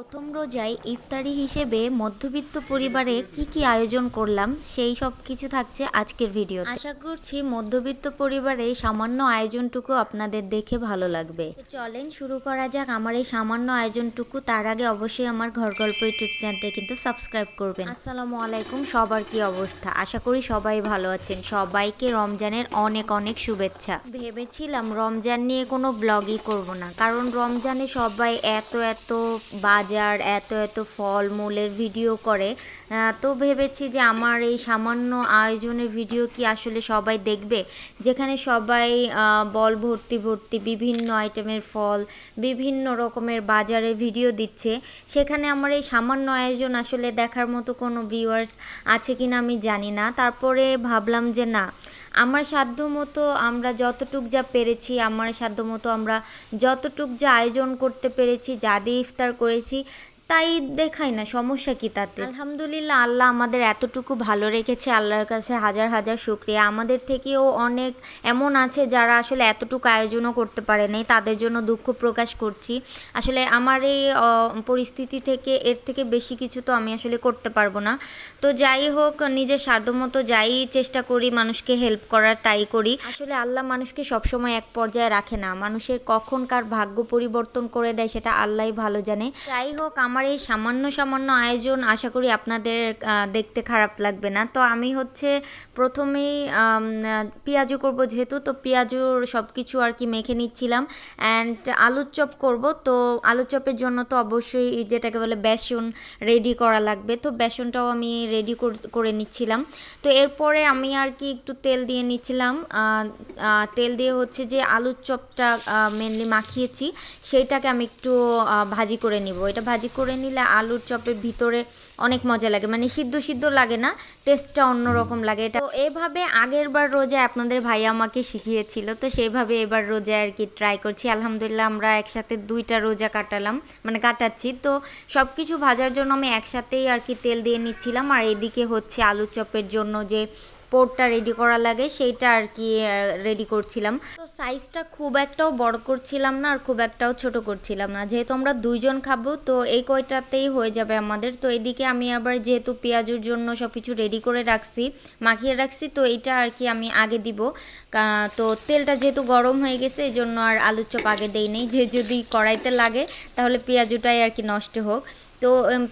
প্রথম রোজায় ইফতারি হিসেবে মধ্যবিত্ত পরিবারে কি কি আয়োজন করলাম, সেই সব কিছু থাকছে আজকের ভিডিও আশা করছি মধ্যবিত্ত পরিবারে সামান্য আয়োজনটুকু আপনাদের দেখে ভালো লাগবে। চলেন শুরু করা যাক। আমার এই সামান্য আয়োজনটুকু, তার আগে অবশ্যই আমার ঘর গল্প ইউটিউব চ্যানেলটা কিন্তু সাবস্ক্রাইব করবেন। আসসালামু আলাইকুম, সবার কি অবস্থা? আশা করি সবাই ভালো আছেন। সবাইকে রমজানের অনেক অনেক শুভেচ্ছা। ভেবেছিলাম রমজান নিয়ে কোনো ব্লগই করব না, কারণ রমজানে সবাই এত এত বাজার, এত এত ফল মূলের ভিডিও করে তো ভেবেছি যে আমার এই সামান্য আয়োজনের ভিডিও কি আসলে সবাই দেখবে? যেখানে সবাই বল ভর্তি ভর্তি বিভিন্ন আইটেমের ফল, বিভিন্ন রকমের বাজারে ভিডিও দিচ্ছে। সেখানে আমার এই সামান্য আয়োজন আসলে দেখার মতো কোনো ভিউয়ার্স আছে কিনা আমি জানি না। তারপরে ভাবলাম যে না আমার সাধ্য মতো আমরা যতটুক যা পেরেছি, আমার সাধ্য মতো আমরা যতটুক যা আয়োজন করতে পেরেছি, যা দিয়ে ইফতার করেছি তাই দেখাই না, সমস্যা কি তাতে? আলহামদুলিল্লাহ, আল্লাহ আমাদের এতটুকু ভালো রেখেছে, আল্লাহর কাছে হাজার হাজার শুক্রিয়া। আমাদের থেকেও অনেক এমন আছে যারা আসলে এতটুকু আয়োজনও করতে পারে নাই, তাদের জন্য দুঃখ প্রকাশ করছি। আসলে আমার এই পরিস্থিতি থেকে, এর থেকে বেশি কিছু তো আমি আসলে করতে পারব না। তো যাই হোক, নিজের সাধ্যমতো যাই চেষ্টা করি, মানুষকে হেল্প করার তাই করি। আসলে আল্লাহ মানুষকে সবসময় এক পর্যায়ে রাখে না। মানুষের কখন কার ভাগ্য পরিবর্তন করে দেয়, সেটা আল্লাহই ভালো জানে। যাই হোক, আমার এই সামান্য সামান্য আয়োজন আশা করি আপনাদের দেখতে খারাপ লাগবে না। তো আমি হচ্ছে প্রথমেই পেঁয়াজু করব যেহেতু, তো পেঁয়াজুর সব কিছু আর কি মেখে নিচ্ছিলাম। অ্যান্ড আলুর চপ করব, তো আলুর চপের জন্য তো অবশ্যই যেটাকে বলে বেসন রেডি করা লাগবে। তো বেসনটাও আমি রেডি করে নিচ্ছিলাম। তো এরপরে আমি আর কি একটু তেল দিয়ে নিচ্ছিলাম। তেল দিয়ে হচ্ছে যে আলুর চপটা মেনলি মাখিয়েছি, সেইটাকে আমি একটু ভাজি করে নিব। এটা ভাজি করে নিলে আলুর চপের ভিতরে অনেক মজা লাগে। মানে সিদ্ধ সিদ্ধ লাগে না টেস্টটা অন্যরকম লাগে। এটা তো এভাবে আগের বার রোজায় আপনাদের ভাই আমাকে শিখিয়েছিল, তো সেইভাবে এবার রোজায় আর কি ট্রাই করছি। আলহামদুলিল্লাহ আমরা একসাথে দুইটা রোজা কাটালাম মানে কাটাচ্ছি। তো সব কিছু ভাজার জন্য আমি একসাথেই আর কি তেল দিয়ে নিচ্ছিলাম। আর এদিকে হচ্ছে আলুর চপের জন্য যে পোরটা রেডি করা লাগে, সেইটা আর কি রেডি করছিলাম। তো সাইজটা খুব একটাও বড় করছিলাম না, আর খুব একটাও ছোট করছিলাম না। যেহেতু আমরা দুইজন খাব, তো এই কয়টাতেই হয়ে যাবে আমাদের। তো এদিকে আমি আবার যেহেতু পেঁয়াজুর জন্য সব কিছু রেডি করে রাখছি, মাখিয়ে রাখছি, তো এটা আর কি আমি আগে দিব। তো তেলটা যেহেতু গরম হয়ে গেছে এই জন্য আর আলুর চপ আগে দেই নেই। যে যদি কড়াইতে লাগে, তাহলে পেঁয়াজুটাই আর কি নষ্ট হোক। তো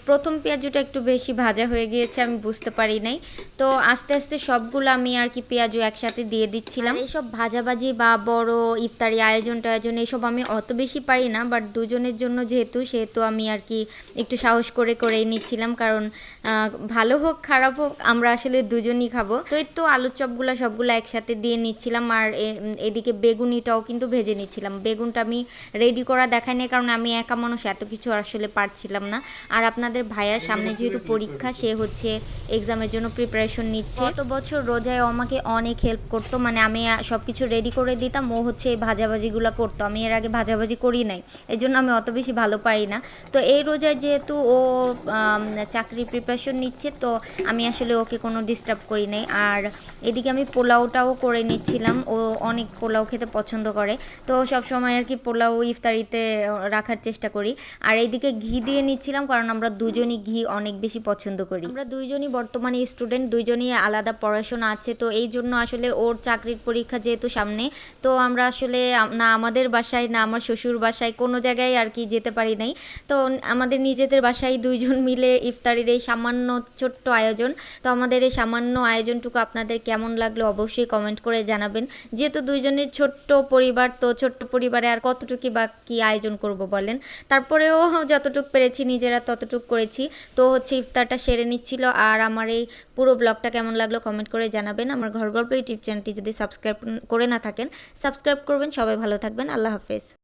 প্রথম পেঁয়াজুটা একটু বেশি ভাজা হয়ে গিয়েছে, আমি বুঝতে পারি নাই। তো, আস্তে আস্তে সবগুলো আমি আর কি পেঁয়াজু একসাথে দিয়ে দিচ্ছিলাম। এইসব ভাজাভাজি বা বড় ইফতারি আয়োজন টায়োজন এইসব আমি অত বেশি পারি না, বাট দুজনের জন্য যেহেতু, সেহেতু আমি আর কি একটু সাহস করে, করেই নিচ্ছিলাম। কারণ ভালো হোক, খারাপ হোক, আমরা আসলে দুজনই খাব। তো, এই তো আলুর চপগুলো সবগুলো একসাথে দিয়ে নিচ্ছিলাম, আর এদিকে বেগুনিটাও কিন্তু ভেজে নিচ্ছিলাম। বেগুনটা আমি রেডি করা দেখাইনি কারণ আমি একা মানুষ, এত কিছু আসলে পারছিলাম না। আর আপনাদের ভাইয়ার সামনে যেহেতু পরীক্ষা সে হচ্ছে এক্সামের জন্য প্রিপারেশন নিচ্ছে। গত বছর রোজায় আমাকে অনেক হেল্প করতো মানে আমি সব কিছু রেডি করে দিতাম ও হচ্ছে এই ভাজাভাজিগুলো করতো। আমি এর আগে ভাজাভাজি করি নাই এই জন্য আমি অত বেশি ভালো পারি না। তো এই রোজায় যেহেতু ও আম, চাকরির প্রিপারেশন নিচ্ছে তো আমি আসলে ওকে কোনো ডিস্টার্ব করি নাই। আর এদিকে আমি পোলাওটাও করে নিচ্ছিলাম ও অনেক পোলাও খেতে পছন্দ করে। তো সব সময় আর কি পোলাও ইফতারিতে রাখার চেষ্টা করি। আর এইদিকে ঘি দিয়ে নিচ্ছিলাম কারণ আমরা দুজনই ঘি অনেক বেশি পছন্দ করি। আমরা দুইজনই বর্তমানে স্টুডেন্ট দুইজনই আলাদা পড়াশোনা আছে, তো এই জন্য আসলে ওর চাকরির পরীক্ষা যেহেতু সামনে, তো আমরা আসলে না আমাদের বাসায়, না আমার শ্বশুর বাসায় কোনো জায়গায় আর কি যেতে পারি নাই। তো আমাদের নিজেদের বাসায় দুইজন মিলে ইফতারির এই সামান্য ছোট্ট আয়োজন। তো আমাদের এই সামান্য আয়োজনটুকু আপনাদের কেমন লাগল অবশ্যই কমেন্ট করে জানাবেন। যেহেতু দুইজনের ছোট্ট পরিবার, তো ছোট্ট পরিবারে আর কতটুকু বা কি আয়োজন করব বলেন। তারপরেও যতটুকু পেরেছি নিজেরা ততটুকু করেছি। তো হচ্ছে ইফতারটা সেরে নিচ্ছিল। আর আমার এই পুরো ব্লগটা কেমন লাগল কমেন্ট করে জানাবেন। আমার ঘর গল্প ইউটিউব চ্যানেলটি যদি সাবস্ক্রাইব করে না থাকেন, সাবস্ক্রাইব করবেন। সবাই ভালো থাকবেন। আল্লাহ হাফেজ।